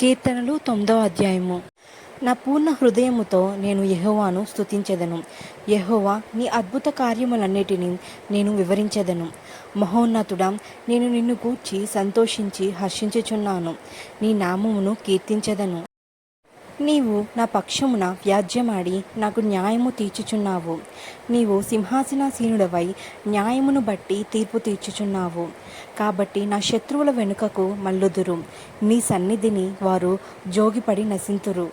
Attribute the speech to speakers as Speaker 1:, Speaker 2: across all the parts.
Speaker 1: కీర్తనలు తొమ్మిదవ అధ్యాయము. నా పూర్ణ హృదయముతో నేను యహోవాను స్తుతించెదను. యహోవా నీ అద్భుత కార్యములన్నిటినీ నేను వివరించెదను. మహోన్నతుడా నేను నిన్ను గూర్చి సంతోషించి హర్షించుచున్నాను. నీ నామమును కీర్తించెదను. నీవు నా పక్షమున వ్యాజ్యమాడి నాకు న్యాయము తీర్చుచున్నావు. నీవు సింహాసనాసీనుడవై న్యాయమును బట్టి తీర్పు తీర్చుచున్నావు. కాబట్టి నా శత్రువుల వెనుకకు మల్లుదురు నీ సన్నిధిని వారు జోగిపడి నశింతురు.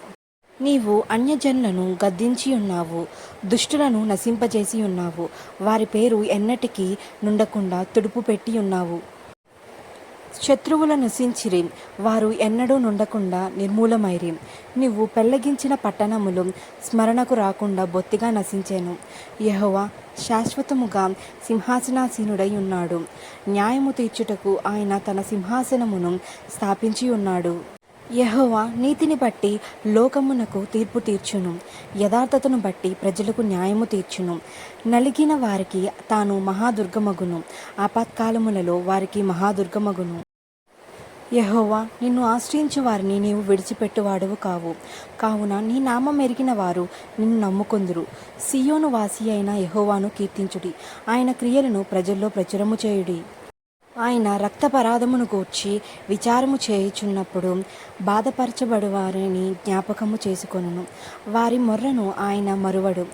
Speaker 1: నీవు అన్యజనులను గద్దించి ఉన్నావు. దుష్టులను నశింపజేసి ఉన్నావు. వారి పేరు ఎన్నటికీ నుండకుండా తుడుపు పెట్టి ఉన్నావు. శత్రువుల నశించిరి వారు ఎన్నడూ నుండకుండా నిర్మూలమైరి నీవు పెళ్ళగించిన పట్టణములు స్మరణకు రాకుండా బొత్తిగా నశించాను. యహోవా శాశ్వతముగా సింహాసనాసీనుడై ఉన్నాడు న్యాయము తీర్చుటకు ఆయన తన సింహాసనమును స్థాపించి ఉన్నాడు యహోవా నీతిని బట్టి లోకమునకు తీర్పు తీర్చును. యథార్థతను బట్టి ప్రజలకు న్యాయము తీర్చును. నలిగిన వారికి తాను మహాదుర్గమగును. ఆపత్కాలములలో వారికి మహాదుర్గమగును. యహోవా నిన్ను ఆశ్రయించు వారిని నీవు విడిచిపెట్టువాడవు కావు. కావున నీ నామం ఎరిగిన వారు నిన్ను నమ్ముకొందురు. సియోను వాసి అయిన యహోవాను కీర్తించుడి. ఆయన క్రియలను ప్రజల్లో ప్రచురము చేయుడి. ఆయన రక్తపరాధమును గూర్చి విచారము చేయుచున్నప్పుడు బాధపరచబడువారిని జ్ఞాపకము చేసుకొనును. వారి మొర్రను ఆయన మరువడు.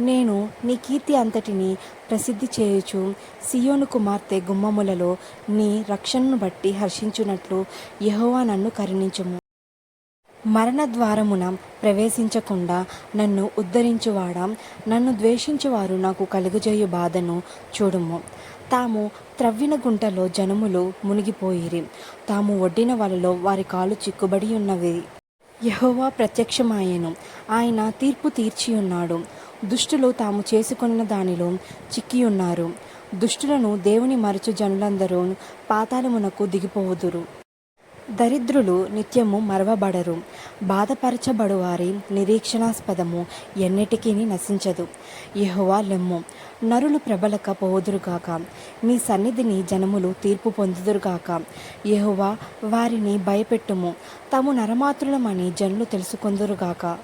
Speaker 1: నేను నీ కీర్తి అంతటిని ప్రసిద్ధి చేయుచు సియోను కుమార్తె గుమ్మములలో నీ రక్షణను బట్టి హర్షించున్నట్లు యహోవా నన్ను కరుణించుము. మరణ ద్వారమున ప్రవేశించకుండా నన్ను ఉద్ధరించువాడా? నన్ను ద్వేషించువారు నాకు కలుగజేయు బాధను చూడుము. తాము త్రవ్విన గుంటలో జనములు మునిగిపోయిరి. తాము ఒడ్డిన వలలో వారి కాలు చిక్కుబడి ఉన్నవి యహోవా ప్రత్యక్షమాయెను. ఆయన తీర్పు తీర్చి ఉన్నాడు దుష్టులు తాము చేసుకున్న దానిలో చిక్కి ఉన్నారు దుష్టులను దేవుని మరచు జనులందరూ పాతాళమునకు దిగిపోవుదురు. దరిద్రులు నిత్యము మరవబడరు. బాధపరచబడువారి నిరీక్షణాస్పదము ఎన్నిటికీ నశించదు. యహువా లెమ్ము. నరులు ప్రబలక పోదురుగాక నీ సన్నిధిని జనములు తీర్పు పొందుదురుగాక యహువా వారిని భయపెట్టుము. తాము నరమాత్రులమని జనులు తెలుసుకొందురుగాక